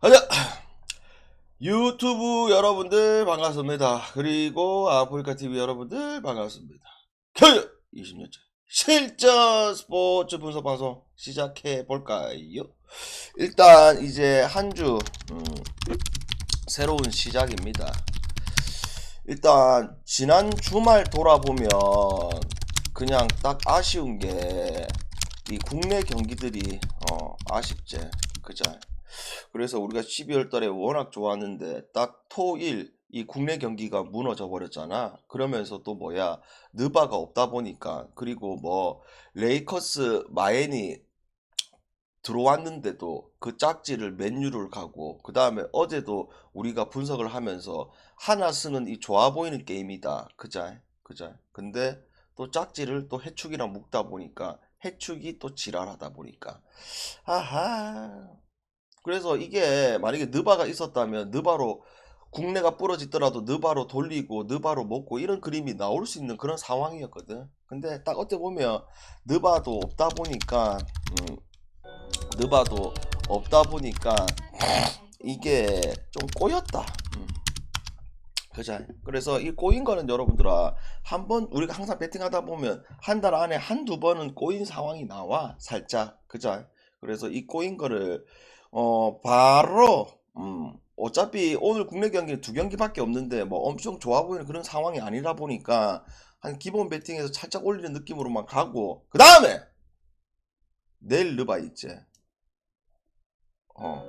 가자! 유튜브 여러분들 반갑습니다. 그리고 아프리카 TV 여러분들 반갑습니다. 교육 20년째 실전 스포츠 분석 방송 시작해 볼까요? 일단 이제 한주 음, 새로운 시작입니다. 일단 지난 주말 돌아보면 그냥 딱 아쉬운 게 이 국내 경기들이 어, 아쉽지 그죠? 그래서 우리가 12월 달에 워낙 좋았는데 딱 토일 이 국내 경기가 무너져 버렸잖아. 그러면서 또 뭐야 느바가 없다 보니까 그리고 뭐 레이커스 마엔이 들어왔는데도 그 짝지를 맨유를 가고 그 다음에 어제도 우리가 분석을 하면서 하나 쓰는 이 좋아 보이는 게임이다. 그자 그자. 근데 또 짝지를 또 해축이랑 묶다 보니까 해축이 또 지랄하다 보니까 아하 그래서 이게 만약에 느바가 있었다면 느바로 국내가 부러지더라도 느바로 돌리고 느바로 먹고 이런 그림이 나올 수 있는 그런 상황이었거든. 근데 딱 어때 보면 느바도 없다 보니까 음, 느바도 없다 보니까 이게 좀 꼬였다. 음. 그죠? 그래서 이 꼬인 거는 여러분들아 한 번 우리가 항상 배팅하다 보면 한 달 안에 한두 번은 꼬인 상황이 나와 살짝 그죠? 그래서 이 꼬인 거를 어 바로 음 어차피 오늘 국내 경기는 두 경기밖에 없는데 뭐 엄청 좋아 보이는 그런 상황이 아니라 보니까 한 기본 배팅에서 살짝 올리는 느낌으로만 가고 그 다음에 내일 르바 있지. 어.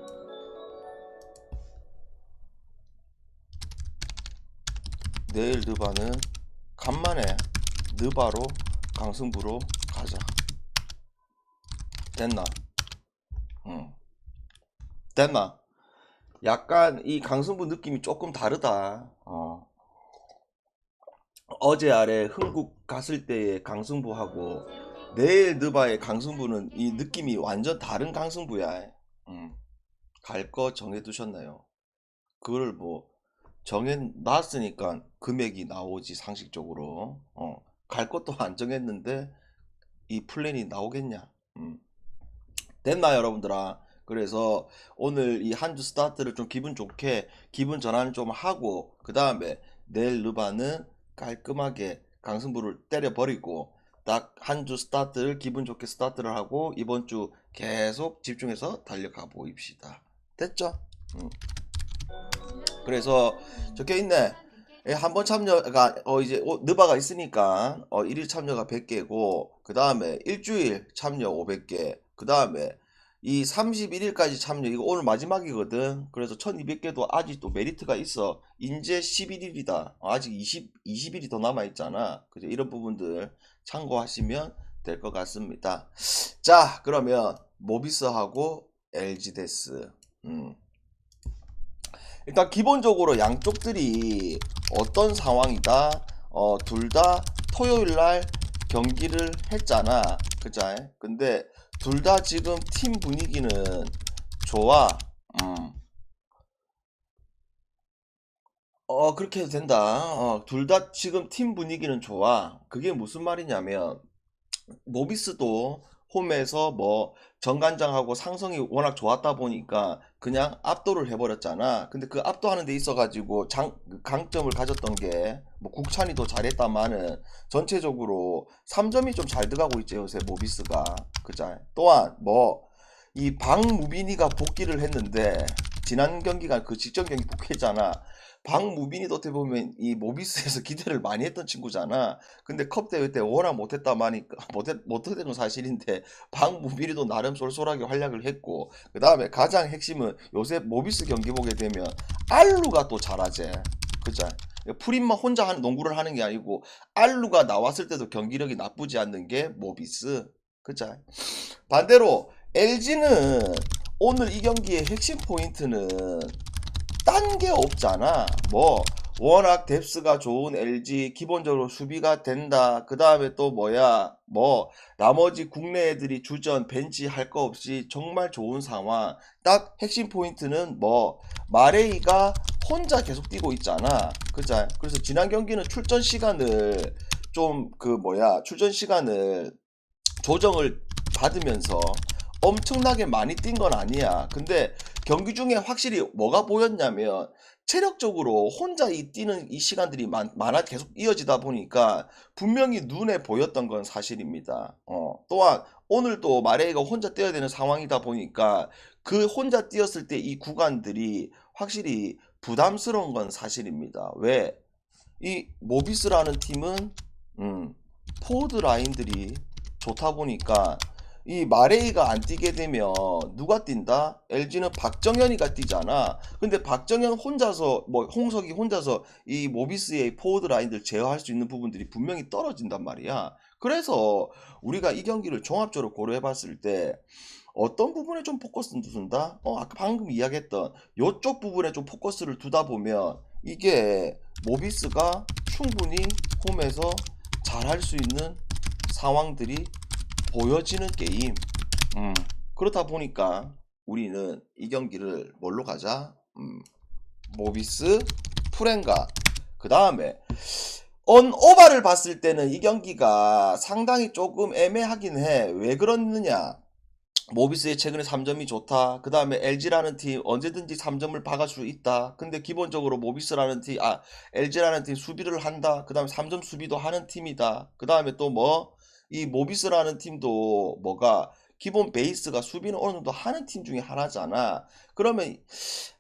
내일 르바는 간만에 느바로 강승부로 가자. 됐나? 응 됐나 약간 이 강승부 느낌이 조금 다르다. 어. 어제 아래 흥국 갔을 때의 강승부하고 내일 느바의 강승부는 이 느낌이 완전 다른 강승부야. 음. 갈거 정해두셨나요? 그걸 뭐 정해놨으니까 금액이 나오지 상식적으로. 어. 갈 것도 안 정했는데 이 플랜이 나오겠냐? 음. 됐나 여러분들아? 그래서 오늘 이 한 주 스타트를 좀 기분 좋게 기분 전환을 좀 하고 그 다음에 내일 르바는 깔끔하게 강승부를 때려버리고 딱 한 주 스타트를 기분 좋게 스타트를 하고 이번 주 계속 집중해서 달려가 보입시다. 됐죠? 음. 그래서 적혀 있네. 한 번 참여가 어 이제 어, 느바가 있으니까 어 1일 참여가 100개고 그 다음에 일주일 참여 500개 그 다음에 이 31일까지 참여 이거 오늘 마지막이거든. 그래서 1200개도 아직도 메리트가 있어. 이제 11일이다. 아직 20, 20일이 더 남아 있잖아. 그죠? 이런 부분들 참고하시면 될 것 같습니다. 자 그러면 모비스하고 LG데스. 음. 일단 기본적으로 양쪽들이 어떤 상황이다? 어, 둘 다 토요일날 경기를 했잖아. 그죠? 근데 둘 다 지금 팀 분위기는 좋아. 음. 어, 그렇게 해도 된다. 어, 둘 다 지금 팀 분위기는 좋아. 그게 무슨 말이냐면, 모비스도 홈에서 뭐 정관장하고 상성이 워낙 좋았다 보니까 그냥 압도를 해버렸잖아. 근데 그 압도하는 데 있어가지고 장, 그 강점을 가졌던 게 뭐 국찬이 더 잘했다마는 전체적으로 3점이 좀 잘 들어가고 있지 요새 모비스가 그자. 또한 뭐 이 방무빈이가 복귀를 했는데 지난 경기가 그 직전 경기 복귀했잖아. 박무빈이도 어떻게 보면 이 모비스에서 기대를 많이 했던 친구잖아. 근데 컵 대회 때 워낙 못했다 마니까 못했 못했던 건 사실인데 박무빈이도 나름 쏠쏠하게 활약을 했고 그 다음에 가장 핵심은 요새 모비스 경기 보게 되면 알루가 또 잘하지. 그죠? 프린만 혼자 하는 농구를 하는 게 아니고 알루가 나왔을 때도 경기력이 나쁘지 않는 게 모비스. 그죠? 반대로 LG는 오늘 이 경기의 핵심 포인트는 딴 게 없잖아. 뭐 워낙 뎁스가 좋은 LG 기본적으로 수비가 된다. 그 다음에 또 뭐야 뭐 나머지 국내 애들이 주전 벤치 할 거 없이 정말 좋은 상황. 딱 핵심 포인트는 뭐 마레이가 혼자 계속 뛰고 있잖아. 그죠? 그래서 지난 경기는 출전 시간을 좀 그 뭐야 출전 시간을 조정을 받으면서 엄청나게 많이 뛴 건 아니야. 근데 경기 중에 확실히 뭐가 보였냐면 체력적으로 혼자 이 뛰는 이 시간들이 많, 많아 계속 이어지다 보니까 분명히 눈에 보였던 건 사실입니다. 어, 또한 오늘도 마레이가 혼자 뛰어야 되는 상황이다 보니까 그 혼자 뛰었을 때 이 구간들이 확실히 부담스러운 건 사실입니다. 왜? 이 모비스라는 팀은 음, 포워드 라인들이 좋다 보니까 이 마레이가 안 뛰게 되면 누가 뛴다? LG는 박정현이가 뛰잖아. 근데 박정현 혼자서 뭐 홍석이 혼자서 이 모비스의 포워드 라인들 제어할 수 있는 부분들이 분명히 떨어진단 말이야. 그래서 우리가 이 경기를 종합적으로 고려해 봤을 때 어떤 부분에 좀 포커스를 둔다? 어, 아까 방금 이야기했던 요쪽 부분에 좀 포커스를 두다 보면 이게 모비스가 충분히 홈에서 잘할 수 있는 상황들이 보여지는 게임. 음, 그렇다 보니까 우리는 이 경기를 뭘로 가자? 음, 모비스, 프렌가. 그 다음에 언 오바를 봤을 때는 이 경기가 상당히 조금 애매하긴 해. 왜 그러느냐? 모비스의 최근에 3점이 좋다. 그 다음에 LG라는 팀 언제든지 3점을 박을 수 있다. 근데 기본적으로 모비스라는 팀, 아, LG라는 팀 수비를 한다. 그 다음에 3점 수비도 하는 팀이다. 그 다음에 또 뭐, 이 모비스라는 팀도 뭐가 기본 베이스가 수비는 어느 정도 하는 팀 중에 하나잖아. 그러면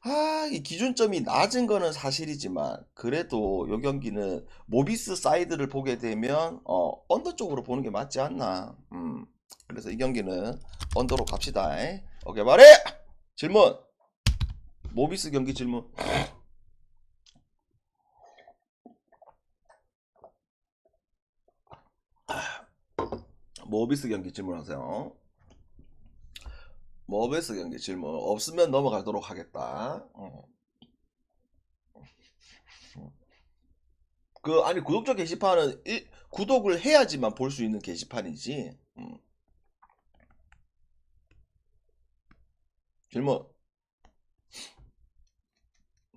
아, 이 기준점이 낮은 거는 사실이지만 그래도 요 경기는 모비스 사이드를 보게 되면 어, 언더 쪽으로 보는 게 맞지 않나. 음. 그래서 이 경기는 언더로 갑시다. 오케이, 말해! 질문! 모비스 경기 질문. 모비스 경기 질문하세요. 모비스 경기 질문 없으면 넘어가도록 하겠다. 어. 그 아니 구독자 게시판은 일- 구독을 해야지만 볼 수 있는 게시판이지. 음. 질문.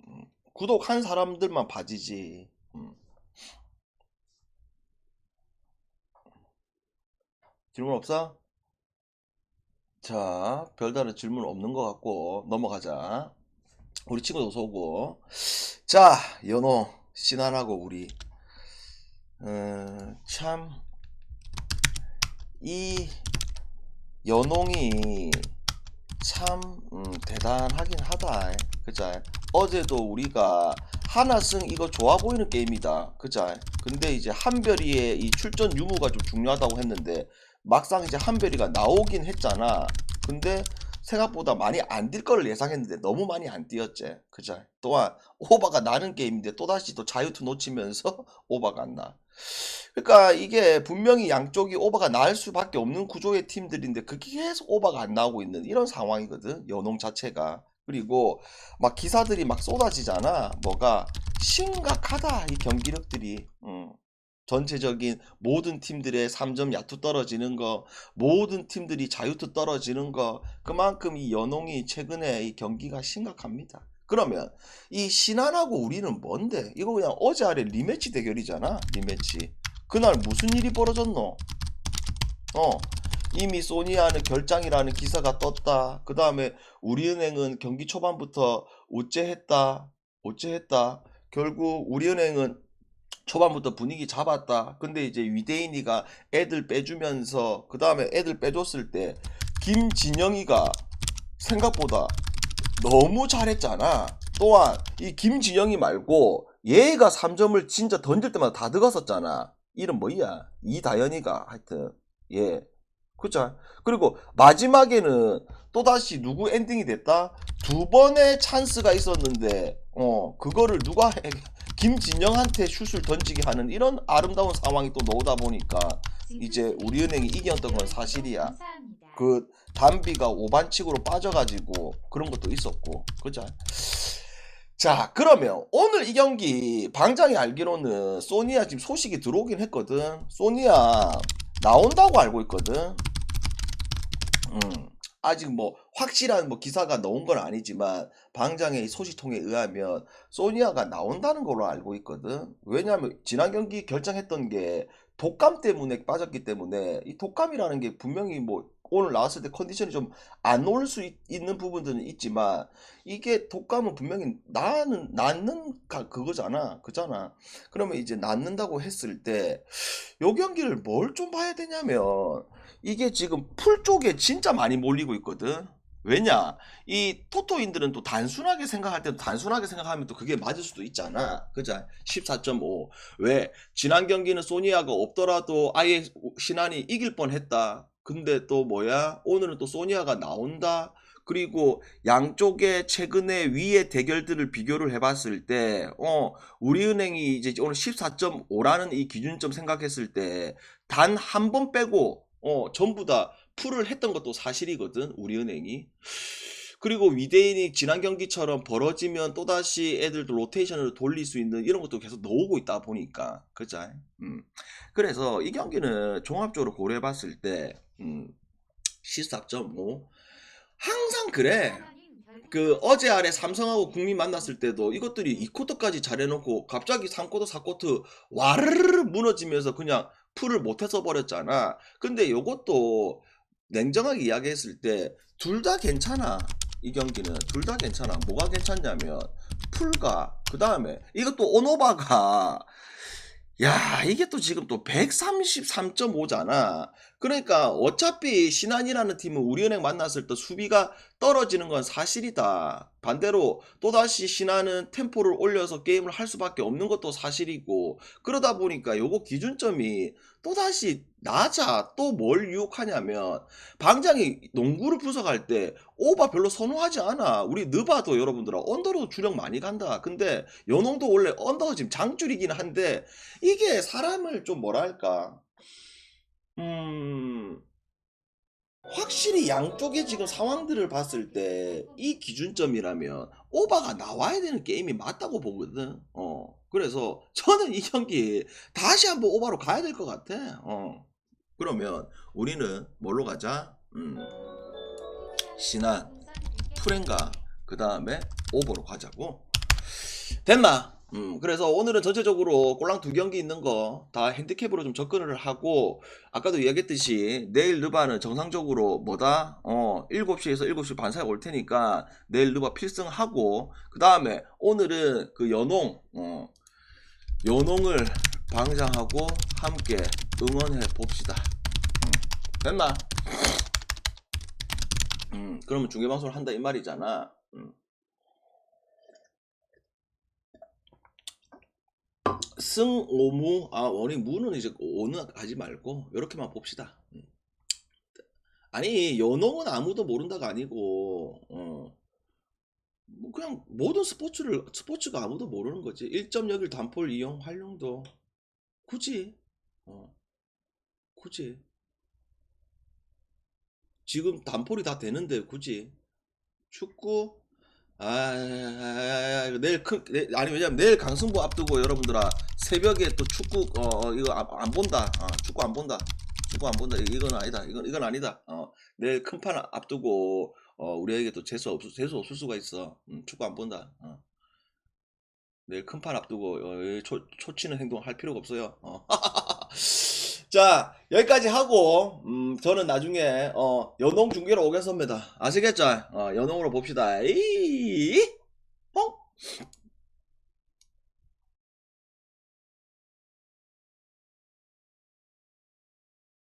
음, 구독한 사람들만 봐지지. 음. 질문 없어? 자, 별다른 질문 없는 것 같고 넘어가자. 우리 친구도 어서 오고. 자, 연호 신안하고 우리 어, 참이 연홍이 참 음, 대단하긴 하다. 그자 어제도 우리가 하나승 이거 좋아 보이는 게임이다. 그자 근데 이제 한별이의 이 출전 유무가 좀 중요하다고 했는데 막상 이제 한별이가 나오긴 했잖아. 근데 생각보다 많이 안 뛸 걸 예상했는데 너무 많이 안 뛰었지. 그자 또한 오바가 나는 게임인데 또다시 또 자유투 놓치면서 오바가 안 나. 그러니까 이게 분명히 양쪽이 오바가 날 수밖에 없는 구조의 팀들인데 그게 계속 오바가 안 나오고 있는 이런 상황이거든. 연홍 자체가. 그리고 막 기사들이 막 쏟아지잖아. 뭐가 심각하다 이 경기력들이. 음. 전체적인 모든 팀들의 3점 야투 떨어지는 거, 모든 팀들이 자유투 떨어지는 거, 그만큼 이 연홍이 최근에 이 경기가 심각합니다. 그러면 이 신안하고 우리는 뭔데? 이거 그냥 어제 아래 리매치 대결이잖아. 리매치. 그날 무슨 일이 벌어졌노? 어. 이미 소니아는 결장이라는 기사가 떴다. 그 다음에 우리은행은 경기 초반부터 우째했다. 우째했다. 결국 우리은행은 초반부터 분위기 잡았다. 근데 이제 위대인이가 애들 빼주면서 그 다음에 애들 빼줬을 때 김진영이가 생각보다 너무 잘했잖아. 또한 이 김진영이 말고 얘가 3점을 진짜 던질 때마다 다 들어갔었잖아. 이름 뭐야? 이다현이가 하여튼 예. 그죠? 그리고 마지막에는 또다시 누구 엔딩이 됐다? 두 번의 찬스가 있었는데 어 그거를 누가 해- 김진영한테 슛을 던지게 하는 이런 아름다운 상황이 또 나오다 보니까 이제 우리은행이 이겼던 건 사실이야. 그 단비가 오반칙으로 빠져가지고 그런 것도 있었고. 그죠? 자 그러면 오늘 이 경기 방장이 알기로는 소니아 지금 소식이 들어오긴 했거든. 소니아 나온다고 알고 있거든. 음, 아직 뭐 확실한 뭐 기사가 나온 건 아니지만 방장의 소식통에 의하면 소니아가 나온다는 걸로 알고 있거든. 왜냐하면 지난 경기 결정했던 게 독감 때문에 빠졌기 때문에 이 독감이라는 게 분명히 뭐 오늘 나왔을 때 컨디션이 좀 안 올 수 있는 부분들은 있지만 이게 독감은 분명히 나는 낫는 가- 그거잖아. 그잖아. 그러면 이제 낫는다고 했을 때 요 경기를 뭘 좀 봐야 되냐면 이게 지금 풀 쪽에 진짜 많이 몰리고 있거든. 왜냐? 이 토토인들은 또 단순하게 생각할 때도 단순하게 생각하면 또 그게 맞을 수도 있잖아. 그죠? 14.5 왜? 지난 경기는 소니아가 없더라도 아예 신한이 이길 뻔했다. 근데 또 뭐야? 오늘은 또 소니아가 나온다. 그리고 양쪽의 최근에 위의 대결들을 비교를 해봤을 때, 어, 우리은행이 이제 오늘 14.5라는 이 기준점 생각했을 때, 단 한 번 빼고, 어, 전부 다 풀을 했던 것도 사실이거든, 우리은행이. 그리고 위대인이 지난 경기처럼 벌어지면 또다시 애들도 로테이션으로 돌릴 수 있는 이런 것도 계속 넣고 있다 보니까. 그죠? 음. 그래서 이 경기는 종합적으로 고려해 봤을 때 음, 14.5 항상 그래. 그 어제 아래 삼성하고 국민 만났을 때도 이것들이 2쿼터까지 잘해놓고 갑자기 3쿼터 4쿼터 와르르 무너지면서 그냥 풀을 못해서 버렸잖아. 근데 요것도 냉정하게 이야기했을 때 둘 다 괜찮아 이 경기는 둘 다 괜찮아. 뭐가 괜찮냐면 풀과 그 다음에 이것도 오노바가. 야 이게 또 지금 또 133.5잖아 그러니까 어차피 신한이라는 팀은 우리은행 만났을 때 수비가 떨어지는 건 사실이다. 반대로 또다시 신한은 템포를 올려서 게임을 할 수밖에 없는 것도 사실이고 그러다 보니까 요거 기준점이 또다시 낮아. 또 뭘 유혹하냐면 방장이 농구를 분석할 때 오바 별로 선호하지 않아. 우리 느바도 여러분들아 언더로 주력 많이 간다. 근데 연홍도 원래 언더가 지금 장줄이긴 한데 이게 사람을 좀 뭐랄까 음 확실히 양쪽의 지금 상황들을 봤을 때 이 기준점이라면 오바가 나와야 되는 게임이 맞다고 보거든. 어. 그래서 저는 이 경기 다시 한번 오바로 가야 될 것 같아. 어. 그러면 우리는 뭘로 가자? 음. 신한, 프렌가, 그 다음에 오버로 가자고. 됐나? 음, 그래서 오늘은 전체적으로 꼴랑 두 경기 있는 거 다 핸디캡으로 좀 접근을 하고, 아까도 이야기했듯이 내일 르바는 정상적으로 뭐다? 어, 7시에서 7시 반 사이 올 테니까 내일 르바 필승하고, 그 다음에 오늘은 그 연홍, 어, 연홍을 방장하고 함께 응원해 봅시다. 음, 됐나? 음, 그러면 중계방송을 한다 이 말이잖아. 음. 승, 오무, 아, 원이 무는 이제 오는 하지 말고, 요렇게만 봅시다. 음. 아니, 연홍은 아무도 모른다가 아니고, 어, 뭐 그냥 모든 스포츠를, 스포츠가 아무도 모르는 거지. 1.6일 단폴 이용 활용도, 굳이, 어, 굳이. 지금 단폴이 다 되는데, 굳이. 축구, 아, 아, 아, 아, 내일 큰, 내- 아니, 왜냐면 내일 강승부 앞두고 여러분들아, 새벽에 또 축구, 어, 어, 이거 안, 안 본다. 어, 축구 안 본다. 축구 안 본다. 이건 아니다. 이건, 이건 아니다. 어, 내일 큰 판 앞두고, 어, 우리에게 또 재수 없, 재수 없을 수가 있어. 음, 축구 안 본다. 어. 내일 큰 판 앞두고, 어, 초, 초치는 행동 할 필요가 없어요. 어. 자, 여기까지 하고, 음, 저는 나중에, 어, 연홍 중계로 오겠습니다. 아시겠죠? 어, 연홍으로 봅시다. 이, 뽕!